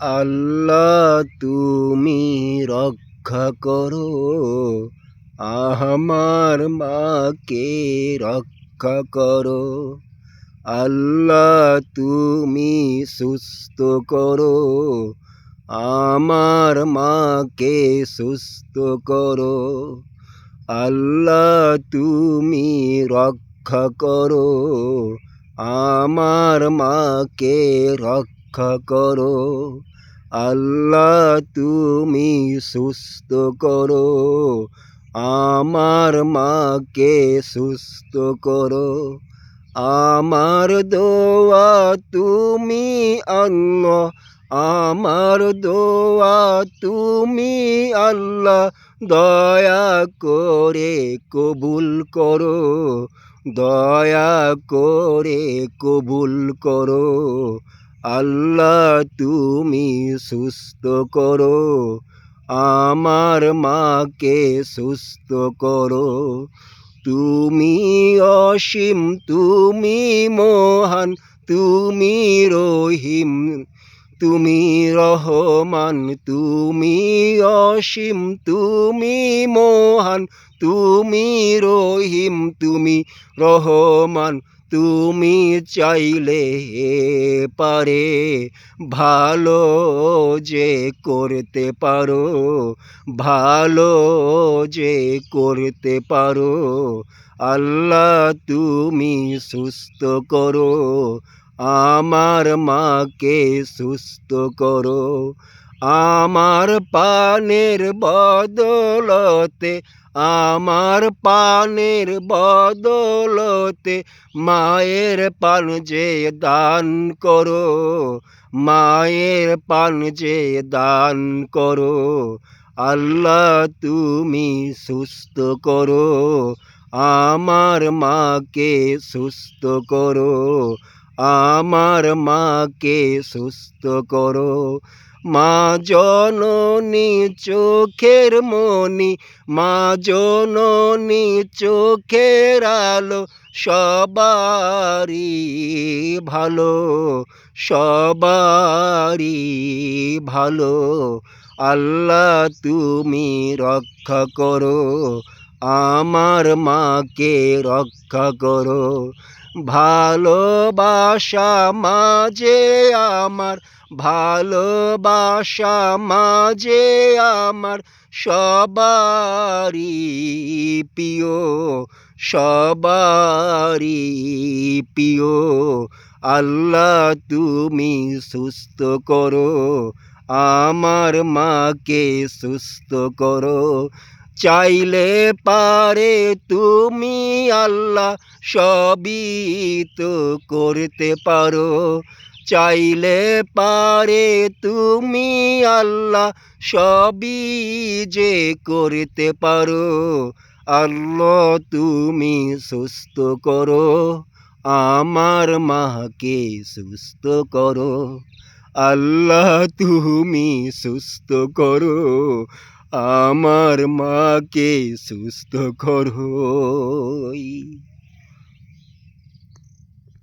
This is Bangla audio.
আল্লাহ তুমি রক্ষা করো। আমার মাকে রক্ষা করো। আল্লাহ তুমি সুস্থ করো। আমার মাকে সুস্থ করো। আল্লাহ তুমি রক্ষা করো। আমার মাকে রক্ষা করো। আল্লাহ, তুমি সুস্থ করো। আমার মাকে সুস্থ করো। আমার দোয়া তুমি আল্লাহ, আমার দোয়া তুমি আল্লাহ। দয়া করে কবুল করো, দয়া করে কবুল করো। আল্লাহ, তুমি সুস্থ করো। আমার মাকে সুস্থ করো। তুমি অসীম, তুমি মহান, তুমি রহিম, তুমি রহমান, তুমি অসীম, তুমি মহান, তুমি রহিম, তুমি রহমান। তুমি চাইলে পারে ভালো যে করতে পারো, ভালো যে করতে পারো, আল্লাহ তুমি সুস্থ করো, আমার মাকে সুস্থ করো। আমার পানের বদলতে, আমার পানের বদলতে মায়ের পান যে দান করো, মায়ের পান যে দান করো, আল্লাহ তুমি সুস্থ করো, আমার মাকে সুস্থ করো, আমার মাকে সুস্থ করো। মা জননী চোখের মনি মা জননী চোখের আলো সবারই ভালো সবারই ভালো। আল্লাহ তুমি রক্ষা করো, আমার মাকে রক্ষা করো। ভালোবাসা মাঝে আমার, ভালোবাসা মাঝে আমার সবারি প্রিয় সবারি প্রিয়। আল্লাহ তুমি সুস্থ করো, আমার মাকে সুস্থ করো চাইলে পারে তুমি আল্লাহ, সবই তো করতে পারো। চাইলে পারে তুমি আল্লাহ, সবই যে করতে পারো। আল্লাহ তুমি সুস্থ করো, আমার মাকে সুস্থ করো। আল্লাহ তুমি সুস্থ করো আমার মাকে সুস্থ করো।